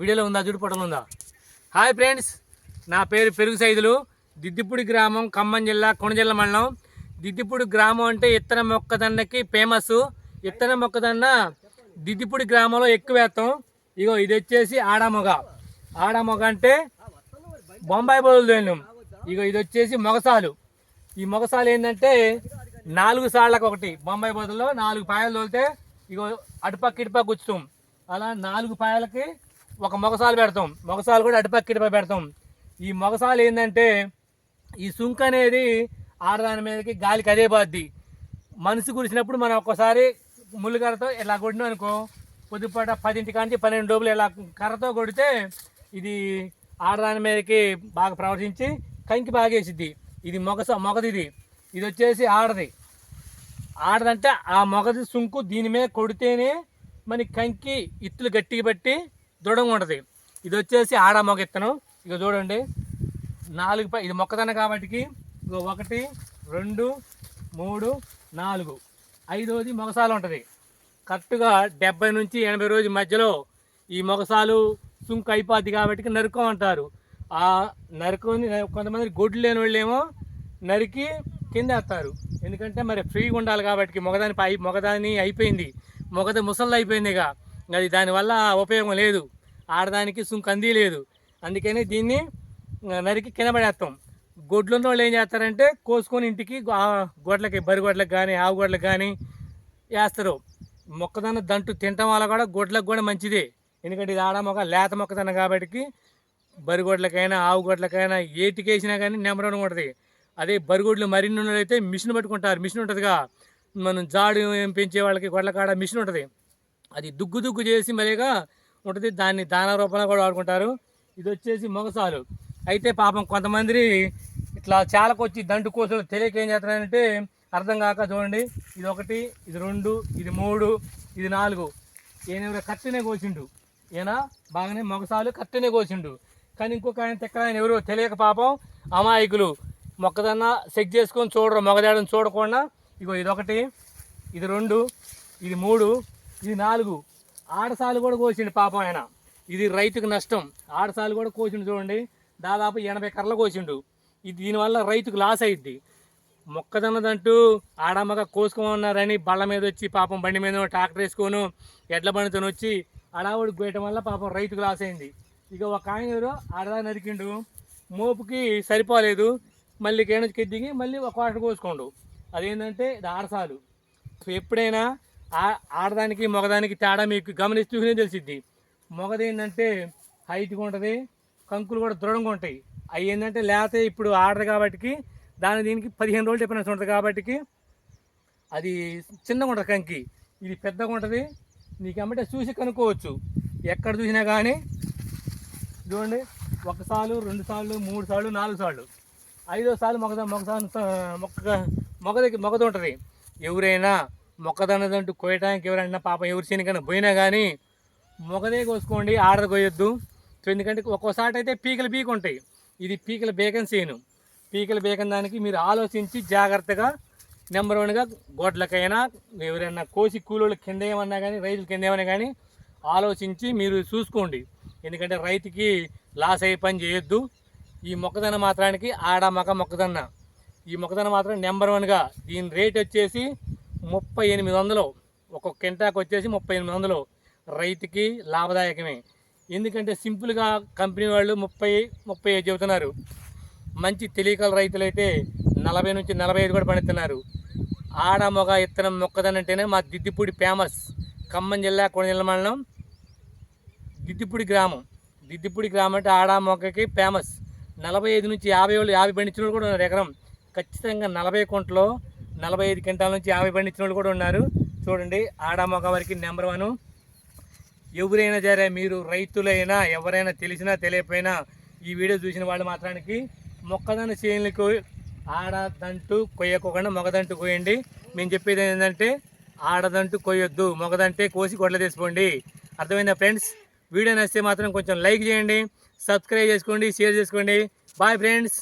వీడియోలో ఉందా? చూడు పొట్టలు ఉందా? హాయ్ ఫ్రెండ్స్ నా పేరు పెరుగు సైదులు. దిద్దిపూడి గ్రామం ఖమ్మం జిల్లా కొణజిల్ల మండలం. దిద్దిపూడి గ్రామం అంటే ఇత్తన మొక్కదండకి ఫేమస్ ఇత్తన మొక్కదండ దిద్దిపూడి గ్రామంలో ఎక్కువ వేస్తాం. ఇగో ఇది వచ్చేసి ఆడామొగ ఆడామొగ అంటే బొంబాయి బదులు తోలినాం. ఇగో ఇది వచ్చేసి మొగసాలు. ఈ మొగసాలు ఏంటంటే నాలుగు సాళ్ళకు ఒకటి. బొంబాయి బదుల్లో నాలుగు పాయలు తోలితే ఇగో అటుపక్క ఇటుపక్క గుచ్చుతాం. అలా నాలుగు పాయలకి ఒక మొగసాలు పెడతాం. మొగసాలు కూడా అటుపక్క ఇటుపై పెడతాం. ఈ మొగసాలు ఏంటంటే ఈ సుంక అనేది ఆడదాని మీదకి గాలికి అదే పోద్ది మనసు కురిసినప్పుడు మనం ఒక్కసారి ముళ్ళు కర్రతో ఇలా కొట్టినాం అనుకో పొద్దుపాట పదింటి కాంచి పన్నెండు డోబులు ఇలా కర్రతో కొడితే ఇది ఆడదాని మీదకి బాగా ప్రవర్తించి కంకి బాగేసిద్ది. ఇది మొగస మొగది ఇది. ఇది వచ్చేసి ఆడది. ఆడదంటే ఆ మొగది సుంకు దీని మీద కొడితేనే మన కంకి ఇత్తులు గట్టిగా పట్టి దృఢంగా ఉంటుంది. ఇది వచ్చేసి ఆడ మొగ ఇత్తనం. ఇక చూడండి. నాలుగు పై ఇది మొక్కదన కాబట్టి ఒకటి రెండు మూడు నాలుగు. ఐదోది మొగసాలు ఉంటుంది. కరెక్ట్గా డెబ్బై నుంచి ఎనభై రోజుల మధ్యలో ఈ మొగసాలు సుంకు అయిపోద్ది కాబట్టి నరుకం అంటారు. ఆ నరుకుని కొంతమంది గొడ్లు లేని వాళ్ళు ఏమో నరికి కింద వేస్తారు ఎందుకంటే మరి ఫ్రీగా ఉండాలి కాబట్టి మొగదాని పై మొగదాని అయిపోయింది. మొగద ముసళ్ళు అయిపోయింది ఇక అది దానివల్ల ఉపయోగం లేదు. ఆడదానికి సుంకంది లేదు. అందుకని దీన్ని నరికి కినబడేస్తాం పడేస్తాం గొడ్లు ఉన్న వాళ్ళు ఏం చేస్తారంటే కోసుకొని ఇంటికి ఆ గొడ్లకి బరిగొడ్లకు కానీ ఆవు గొడ్లకు కానీ వేస్తారు. మొక్కదన్న దంటు తినటం వల్ల కూడా గొడ్లకు కూడా మంచిదే. ఎందుకంటే ఇది ఆడ మొక్క లేత మొక్కదన్న కాబట్టి బరిగొడ్లకైనా ఆవు గొడ్లకైనా ఏటికేసినా కానీ నెంబర్ వన్ ఉంటుంది అదే బరిగొడ్లు మరిన్ని అయితే మిషన్ పట్టుకుంటారు. మిషన్ ఉంటుందిగా. మనం జాడు ఏం పెంచే వాళ్ళకి గొడ్ల కాడ మిషన్ ఉంటుంది. అది దుగ్గు దుగ్గు చేసి మరిగా ఉంటుంది దాన్ని దాన రూపంలో కూడా వాడుకుంటారు. ఇది వచ్చేసి మొగసాలు. అయితే పాపం కొంతమంది ఇట్లా చాలకొచ్చి దండు కోసలు తెలియక ఏం చేస్తున్నారంటే అర్థం కాక చూడండి. ఇది ఒకటి ఇది రెండు ఇది మూడు ఇది నాలుగు. ఈయన కత్తినే కోసిండు. ఈయన బాగానే మొగసాలు కత్తినే కోసిండు. కానీ ఇంకొక ఆయన తెక్క ఆయన ఎవరో తెలియక పాపం అమాయకులు. మొక్కదన్న చెక్ చేసుకొని చూడరు మొగదేడని చూడకుండా ఇగో ఇదొకటి ఇది రెండు ఇది మూడు ఇది నాలుగు. ఆడసాలు కూడా కోసిండు పాపం ఆయన. ఇది రైతుకు నష్టం. ఆడసాలు కూడా కోసిండు చూడండి. దాదాపు ఎనభై కర్రలు కోసిండు. ఇది దీనివల్ల రైతుకు లాస్ అయింది మొక్కజొన్నదంటూ ఆడమ్మగ కోసుకోమన్నారని బళ్ళ మీద వచ్చి పాపం బండి మీద ట్రాక్టర్ వేసుకోను ఎడ్ల బండితో వచ్చి అడావుడికి పోయటం వల్ల పాపం రైతుకు లాస్ అయింది. ఇక ఒక ఆయన ఎవరో ఆడదా నరికిండు. మోపుకి సరిపోలేదు. మళ్ళీ కేణకి దిగి మళ్ళీ ఒక వాటర్ కోసుకోండు. అదేంటంటే ఇది ఆడసాలు. సో ఎప్పుడైనా ఆడదానికి మగదానికి తేడా మీకు గమనిస్తూనే తెలిసిద్ది. మగది ఏంటంటే హైట్గా ఉంటుంది కంకులు కూడా దృఢంగా ఉంటాయి. అవి ఏంటంటే లేకపోతే ఇప్పుడు ఆడదు కాబట్టి దాని దీనికి పదిహేను రోజులు డిఫరెన్స్ ఉంటుంది కాబట్టి అది చిన్నగా ఉంటుంది కంకి. ఇది పెద్దగా ఉంటుంది నీకు అమ్మటే చూసి కనుక్కోవచ్చు. ఎక్కడ చూసినా కానీ చూడండి ఒకసార్లు రెండు సార్లు మూడు సార్లు నాలుగు సార్లు ఐదో సార్లు మొగద మొగసార్లు మొక్క మొగదకి మొగద ఉంటుంది. ఎవరైనా మొక్కదన్నదంటూ కోయటానికి ఎవరైనా పాపం ఎవరి చేయనికైనా పోయినా కానీ మొగదే కోసుకోండి ఆర్డర్ కోయొద్దు సో ఎందుకంటే ఒక్కోసారి అయితే పీకలు పీక ఉంటాయి ఇది పీకల బేకన్ చేయను పీకల బేకన్ దానికి మీరు ఆలోచించి జాగ్రత్తగా నెంబర్ వన్గా గొడ్లకైనా ఎవరైనా కోసి కూలోళ్ళు కింద ఏమన్నా కానీ రైతులు కింద ఏమన్నా కానీ ఆలోచించి మీరు చూసుకోండి. ఎందుకంటే రైతుకి లాస్ అయ్యే పని చేయొద్దు. ఈ మొక్కదన్న మాత్రానికి ఆడ మగ మొక్కదన్న. ఈ మొక్కదన్న మాత్రం నెంబర్ వన్గా దీని రేట్ వచ్చేసి ముప్పై ఎనిమిది వందలు. ఒక్కొక్క కింటాకు వచ్చేసి ముప్పై ఎనిమిది వందలు. రైతుకి లాభదాయకమే. ఎందుకంటే సింపుల్గా కంపెనీ వాళ్ళు ముప్పై ముప్పై ఐదు చెబుతున్నారు. మంచి తెలియకల రైతులైతే నలభై నుంచి నలభై ఐదు కూడా పండుతున్నారు ఆడ మొగ ఇత్తనం మొక్కదనంటేనే మా దిద్దిపూడి ఫేమస్. ఖమ్మం జిల్లా కొణజిల్ల మండలం దిద్దిపూడి గ్రామం. దిద్దిపూడి గ్రామం అంటే ఆడ మొక్కకి ఫేమస్. నలభై ఐదు నుంచి యాభై వాళ్ళు యాభై పండించిన కూడా ఉన్నారు ఎకరం. ఖచ్చితంగా నలభై కొంట్లో నలభై ఐదు క్వింటాల నుంచి యాభై పండించిన వాళ్ళు కూడా ఉన్నారు. చూడండి ఆడ వారికి నెంబర్ వన్. ఎవరైనా సరే మీరు రైతులైనా ఎవరైనా తెలిసినా తెలియకపోయినా ఈ వీడియో చూసిన వాళ్ళు మాత్రానికి మొక్కదన్న చేనులకు ఆడదంటూ కొయ్యకోకుండా మొగదంటూ కోయండి మేము చెప్పేది ఏంటంటే ఆడదంటూ కొయ్యొద్దు మొగదంటే కోసి గొడ్ల తీసుకోండి. అర్థమైందా ఫ్రెండ్స్? వీడియో నచ్చితే మాత్రం కొంచెం లైక్ చేయండి సబ్స్క్రైబ్ చేసుకోండి షేర్ చేసుకోండి. Bye friends!